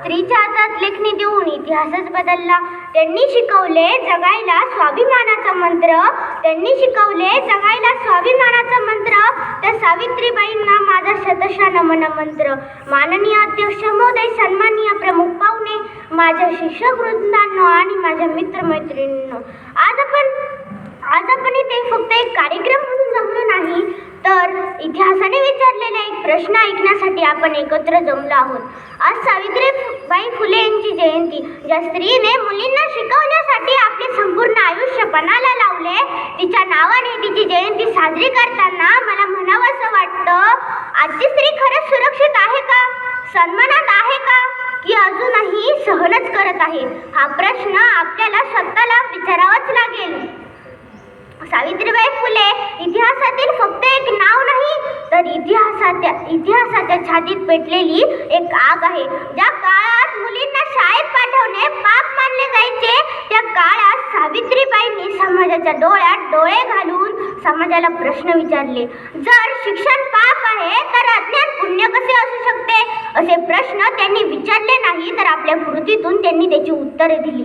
स्त्रीच्या हातात लेखणी देऊन इतिहासच बदलला. त्यांनी शिकवले जगायला स्वाभिमानाचा मंत्र. त्यांनी शिकवले जगायला स्वाभिमानाचा मंत्र. त्या सावित्रीबाईंना माझा शतशा नमन मंत्र. माननीय अध्यक्ष महोदय सन्माननीय प्रमुख पाहुणे माझ्या शिक्षक वृंदांनो आणि माझ्या मित्रमैत्रिणींनो आज आपण आज आपण इथे फक्त एक कार्यक्रम म्हणून जमलो नाही तर इतिहासाने विचारलेला एक प्रश्न ऐकण्यासाठी आपण एकत्र जमलो आहोत. आज सावित्री जयंती. ज्या स्त्रीने मुलींना शिकवण्यासाठी आपले संपूर्ण आयुष्य पणाला लावले तिच्या नावाने तिची जयंती साजरी करताना मला म्हणावंसं वाटतं आजची स्त्री खरंच सुरक्षित आहे का? सन्मानात आहे का? की अजूनही सहनच करत आहे? हा प्रश्न आपल्याला स्वतःला विचारावाच लागेल. सावित्रीबाई फुले इतिहासातील फक्त एक नाव नाही तर इतिहासाच्या इतिहासाच्या छातीत पेटलेली एक आग आहे. ज्या काळात मुलींना डोळे समाजाला प्रश्न विचारले जर शिक्षण पाप आहे तर अज्ञान पुण्य कसे असू शकते? असे प्रश्न त्यांनी विचारले नाही तर आपल्या कृतीतून त्यांनी त्याची उत्तरे दिली.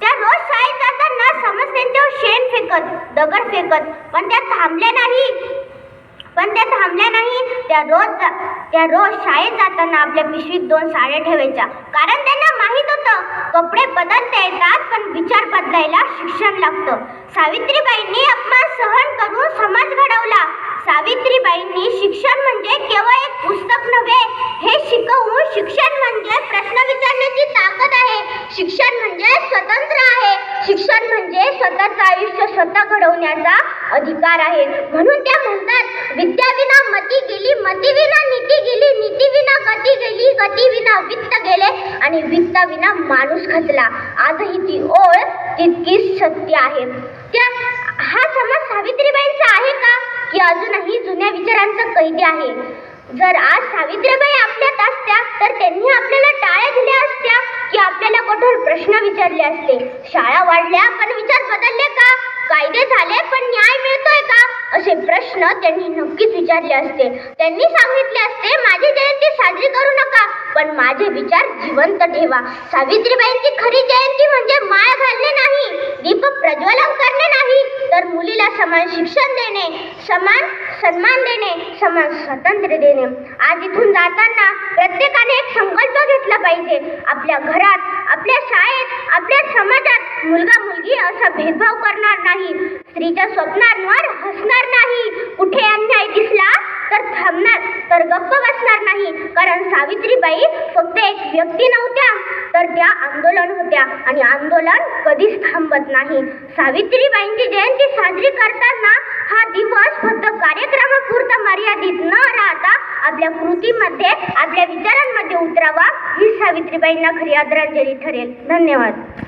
त्या रोज शाळेत जाताना समस्यांच्यावर शेण फेकत दगड फेकत पण त्या थांबल्या नाही. पण त्या थांबल्या नाही. त्या रोज त्या रोज शाळेत जाताना आपल्या पिशवीत दोन साड्या ठेवायच्या. कारण त्यांना माहीत होतं कपडे बदलता येतात पण विचार बदलायला शिक्षण लागतं. सावित्रीबाईंनी अपमान सहन करून समाज घडवला सावित्रीबाईंनी शिक्षण म्हणजे केवळ एक पुस्तक नव्हे हे शिकवून शिक्षण म्हणजे प्रश्न विचारण्याची ताकद आहे शिक्षण म्हणजे स्वतंत्र आहे शिक्षण म्हणजे स्वतःचं आयुष्य स्वतः घडवण्याचा अधिकार आहे. म्हणून त्या म्हणतात विद्याविना मती गेली मतीविना नीती गेली नीतीविना गती गेली गतीविना वित्त गेले आणि वित्ताविना माणूस खचला. आजही ती ओळ तितकीच सत्य आहे. त्या हा समाज सावित्रीबाईंचा आहे का? की अजूनही जुन्या विचारांचा कैदी आहे? जर आज सावित्रीबाई आपल्यात असत्या तर त्यांनी आपल्याला टाळ्या दिल्या असत्या की आपल्याला कठोर प्रश्न विचारले असते. शाळा वाढल्या पण विचार बदलले का? कायदे झाले पण न्याय मिळतोय का? असे प्रश्न त्यांनी नक्कीच विचारले असते. त्यांनी सांगितले असते माझी जयंती साजरी करू नका पण माझे विचार जिवंत ठेवा. सावित्रीबाईंची खरी जयंती म्हणजे माळ घालणे नाही. दीप प्रज्वलन करणे नाही तर मुलीला समान शिक्षण देणे समान सन्मान देणे समान स्वातंत्र्य देणे. आज इथून जाताना प्रत्येकाने एक संकल्प घेतला पाहिजे. आपल्या घरात आपल्या शाळेत आपल्या समाजात मुलगा मुलगी असा भेदभाव करणार नाही. स्त्रीच्या स्वप्नांवर हसणार नाही. कुठे अन्याय दिसला तर थांबणार तर गप्प बसणार नाही. कारण सावित्रीबाई फक्त एक व्यक्ती नव्हत्या तर त्या आंदोलन होत्या. आणि आंदोलन कधीच थांबत नाही. सावित्रीबाईंची जयंती साजरी करताना हा दिवस फक्त कार्यक्रमापुरता मर्यादित न राहता आपल्या कृतीमध्ये आपल्या विचारांमध्ये उतरावा ही सावित्रीबाईंना खरी आदरांजली ठरेल. धन्यवाद.